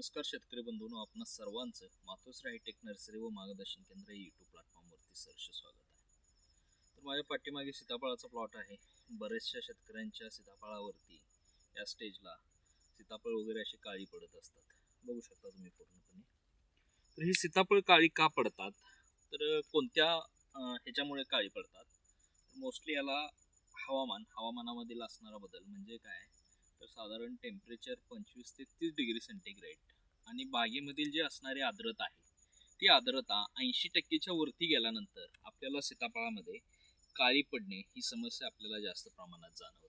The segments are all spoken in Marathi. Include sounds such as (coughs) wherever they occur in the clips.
नमस्कार शेतकरी बंधूंनो आपण सर्वांचं मातोश्री हायटेक नर्सरी व मार्गदर्शन केंद्र यूट्यूब प्लॅटफॉर्मवरती सरस स्वागत आहे. तर माझ्या पाठीमागे सीताफळाचा प्लॉट आहे. बऱ्याचशा शेतकऱ्यांच्या सीताफळावरती या स्टेजला सीताफळ वगैरे अशी काळी पडत असतात. बघू शकता तुम्ही पूर्णपणे. तर ही सीताफळ काळी का पडतात? तर कोणत्या ह्याच्यामुळे काळी पडतात? मोस्टली याला हवामान हवामानामधील असणारा बदल म्हणजे काय? तर साधारण टेम्परेचर पंचवीस ते तीस डिग्री सेंटीग्रेड आणि बागेमधील जे असणारी आर्द्रता आहे ती आर्द्रता ऐंशी टक्केच्या वरती गेल्यानंतर आपल्याला सीताफळामध्ये काळी पडणे ही समस्या आपल्याला जास्त प्रमाणात जाणवते.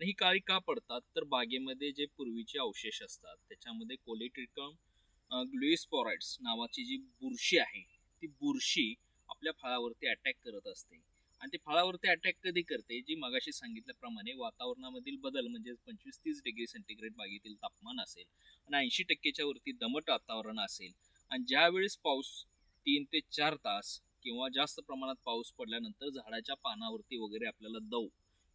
आणि ही काळी का पडतात? तर बागेमध्ये जे पूर्वीचे अवशेष असतात त्याच्यामध्ये कोलेट्रिकम ग्लुईस्पॉराइड्स नावाची जी बुरशी आहे ती बुरशी आपल्या फळावरती अटॅक करत असते. आणि ते फळावरती अटॅक कधी करते? जी मगाशी सांगितल्याप्रमाणे वातावरणामधील बदल म्हणजे पंचवीस तीस डिग्री सेंटीग्रेड बागेतील तापमान असेल आणि ऐंशी टक्केच्या वरती दमट वातावरण असेल आणि ज्यावेळेस पाऊस तीन ते चार तास किंवा जास्त प्रमाणात पाऊस पडल्यानंतर झाडाच्या पानावरती वगैरे आपल्याला दव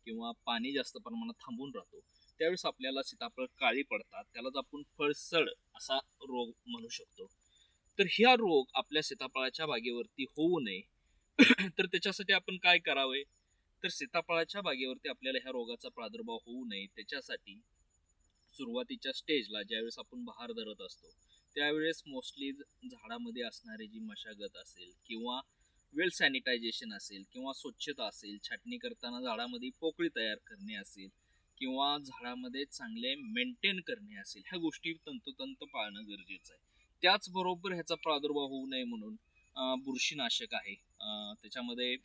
किंवा पाणी जास्त प्रमाणात थांबून राहतो त्यावेळेस आपल्याला सीताफळ काळी पडतात. त्यालाच आपण फळसड असा रोग म्हणू शकतो. तर ह्या रोग आपल्या सीताफळाच्या बागेवरती होऊ नये (coughs) तर त्याच्यासाठी आपण काय करावे? तर सीताफळाच्या बागेवरती आपल्याला ह्या रोगाचा प्रादुर्भाव होऊ नये. त्याच्यासाठी सुरुवातीच्या स्टेजला ज्यावेळेस आपण बहार धरत असतो त्यावेळेस मोस्टली झाडामध्ये असणारी जी मशागत असेल किंवा वेल सॅनिटायझेशन असेल किंवा स्वच्छता असेल छाटणी करताना झाडामध्ये पोकळी तयार करणे असेल किंवा झाडामध्ये चांगले मेंटेन करणे असेल ह्या गोष्टी तंतोतंत पाळणं गरजेचं आहे. त्याचबरोबर ह्याचा प्रादुर्भाव होऊ नये म्हणून बुरशीनाशक आहे. त्याच्यामध्ये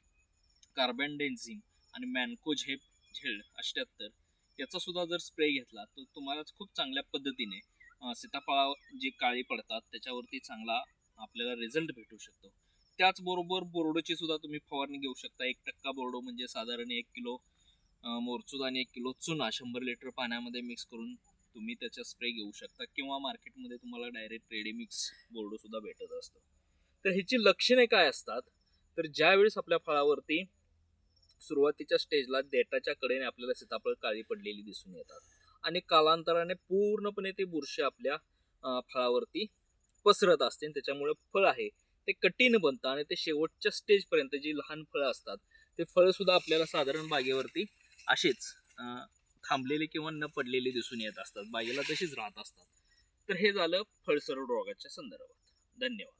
कार्बन डेन्झिम आणि मॅनकोझेप झेड अष्ट्याहत्तर याचा सुद्धा जर स्प्रे घेतला तर तुम्हाला खूप चांगल्या पद्धतीने सीताफळा जे काळी पडतात त्याच्यावरती चांगला आपल्याला रिझल्ट भेटू शकतो. त्याचबरोबर बोर्डोची सुद्धा तुम्ही फवारणी घेऊ शकता. एक टक्का बोर्डो म्हणजे साधारण एक किलो मोरचूद आणि एक किलो चुना शंभर लिटर पाण्यामध्ये मिक्स करून तुम्ही त्याचा स्प्रे घेऊ शकता किंवा मार्केटमध्ये तुम्हाला डायरेक्ट रेडी मिक्स बोर्डो सुद्धा भेटत असतं. तर ह्याची लक्षणे काय असतात? तर ज्यावेळेस आपल्या फळावरती सुरुवातीच्या स्टेजला देठाच्या कडेने आपल्याला सीताफळ काळी पडलेली दिसून येतात आणि कालांतराने पूर्णपणे ते बुरशी आपल्या फळावरती पसरत असते आणि त्याच्यामुळे फळ आहे ते कठीण बनतं आणि ते शेवटच्या स्टेजपर्यंत जी लहान फळं असतात ते फळं सुद्धा आपल्याला साधारण बागेवरती अशीच थांबलेले किंवा न पडलेले दिसून येत असतात बागेला तशीच राहत असतात. तर हे झालं फळसर रोगाच्या संदर्भात. धन्यवाद.